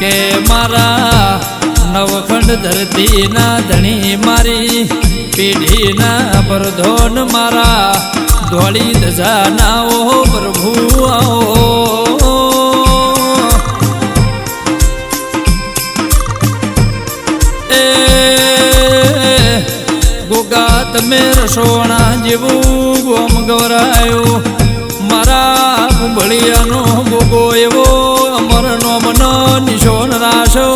કે મારા નવખંડ ધરતીના ધણી મારી પેઢીના પરધોન મારા ધોળી ધજાના ઓ પ્રભુ આવો. એ ગોગા તમે રસોણા જેવું ગોમ ગવરાયો. મારા ભળિયાનો ગોગો એવો રાશો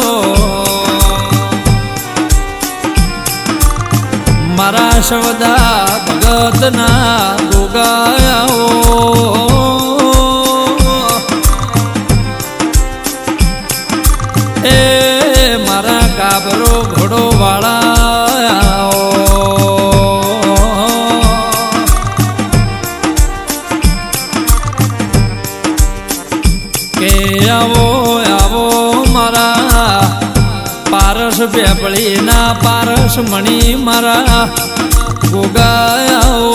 મારા શવદા ભગતના ગોગાયાઓ પારસ બેપળીના પારસ મણી મારા ગોગાયાઓ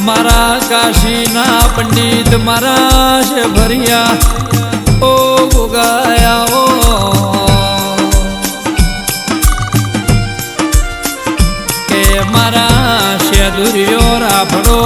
મારા કાશીના પંડિત મારા છે ભરિયા, ઓ ગોગાયાઓ કે મારા શેદુરિયો રાફડો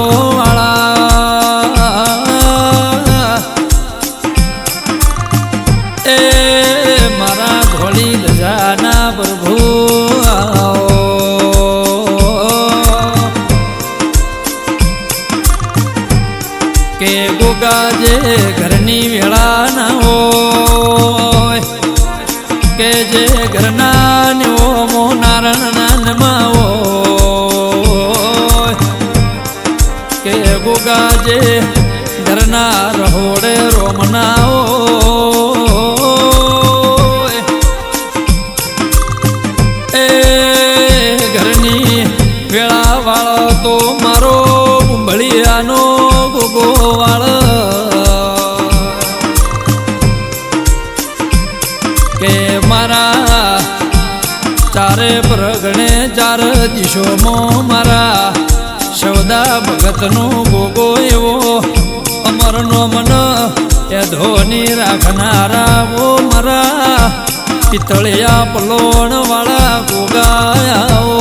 દિશોમાં મારા સૌદા ભગતનો ગોગો એવો. અમરનો મન એ ધોની રાખનારા ઓ મારા. પિતળિયા પલોણ વાળા ગોગાયાઓ.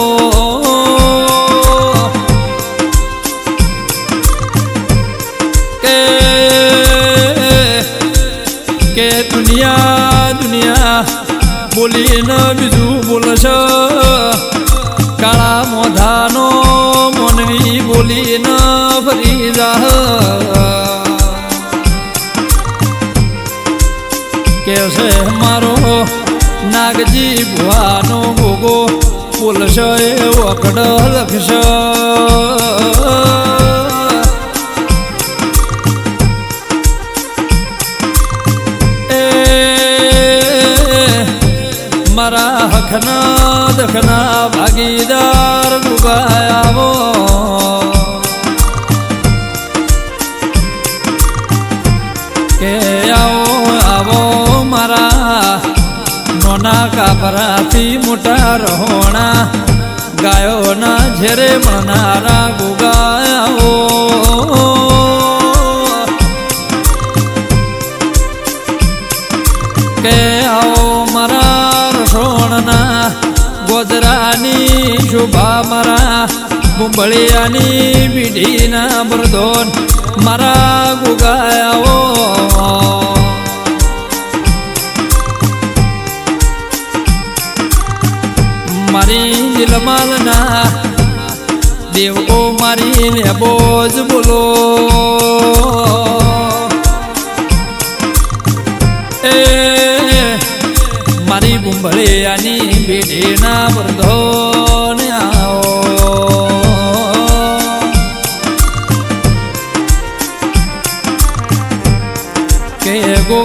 કે કે દુનિયા દુનિયા બોલીને બીજું બોલશ. કાળા મોધાનો મનની બોલી ન ફરી જાહ કે છે મારો નાગજી, ભુવાનો ભોગો બોલશે એવો કડ લખશે. એ મારા હખના દખના ભાગીદાર ગુગાયાવો કે આવો આવો મારા નોના કાપરાથી મોટા રહોણા. ગાયોના ઝેરે મનારા ગુગાયાઓ મારા મુંબળિયાની પીઢીના બરદોન મારા ગુગાયાઓ. મારી દિલમાલના દેવો મારી લેબો જ બોલો.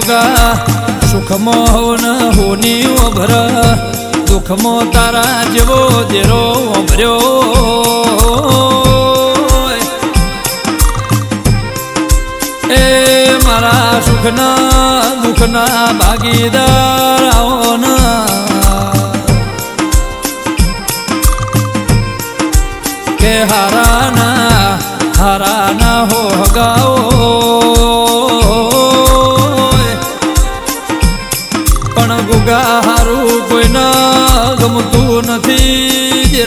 ગોગા સુખમાં હોન હોની ઓભર દુઃખમાં તારા જેવો જેરો ઓભર્યો એ મારા સુખના દુઃખના ભાગીદાર આવો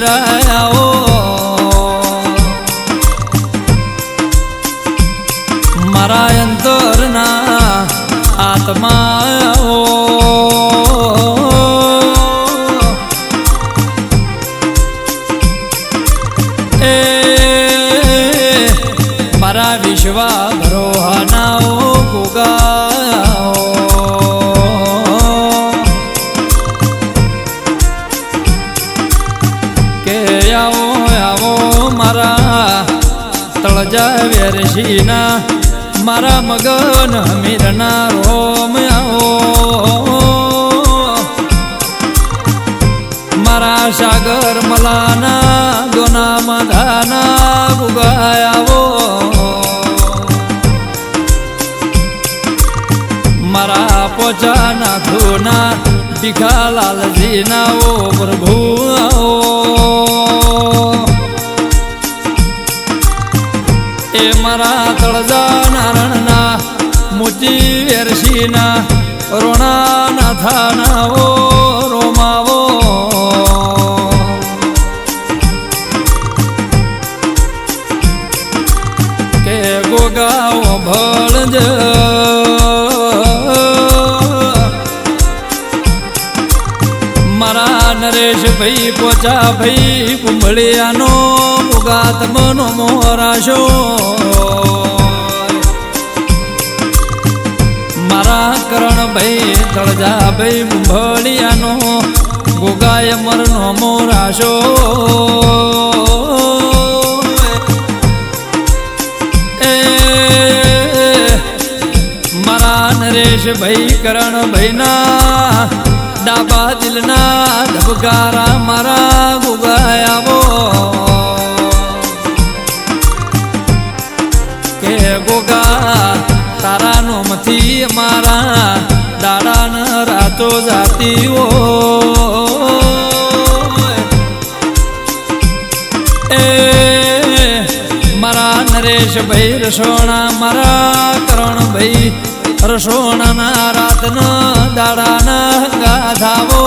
જરાયાઓ મારા અંતરના આત્માઓ મગન હમીરના રોમ આવો મારા સાગર મલાના દોના મધાના ગુગાયાવો મારા પોચાના ધૂના ભીખાલાલજીના ઓ પ્રભુ આવો વેરશીના રોણા નાથા નાવો રોમાવો કે ગોગાઓ ભળજ મારા નરેશ ભાઈ પોચા ભાઈ કુંભળિયાનો મુગાતમનો મોરાશો. મારા કરણ ભાઈ, તળજા ભાઈ ભળિયાનો ગોગાય મરનો મોરાશો. એ, મારા નરેશ ભાઈ, કરણ ભાઈના ડાબા દિલના ધબકારા મારા ગુગાયાવો નોમથી મારા દાડાન રાતો જાતીઓ એ, મારા નરેશ ભાઈ રસોણા, મારા કરણ ભાઈ રસોણાના રાતના દાડાના ગાધાવો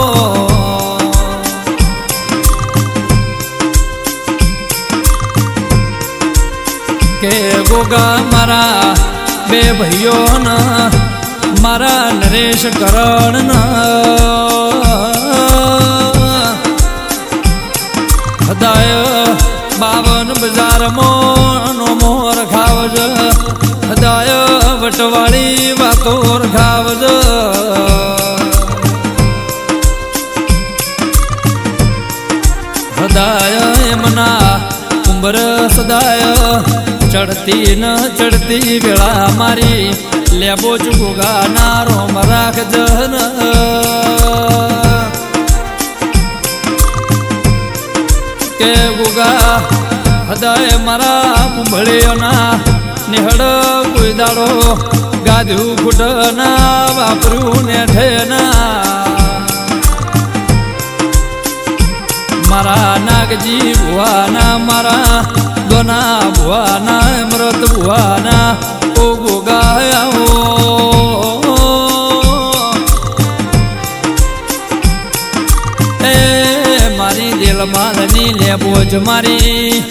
કે ગોગા મારા બે ભાઈઓના, મારા નરેશ કરણના. હદાય બાવન બજારમાં નો મોર ખાવજ, હદાય વટવાળી વાતો ખાવજ. હદાય એમના ઉંબર સદાય ચડતી ન ચડતી વેળા મારી. લેબો ચુગા નારો મરાખ જન કે ગુગા હદાય મારા કુંભળીઓના નિહળ કોઈ દાડો ગાધું ફૂટના વાપર્યું ને ઠેના. મારા નાગજી ભુવાના મારા દોના ભુવાના અમૃત ભુવાના ઓ ગોગાયાઓ એ મારી દિલ માલની લેબો જ મારી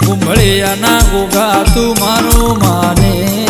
કુંભળિયાના ગોગા તું મારું માને.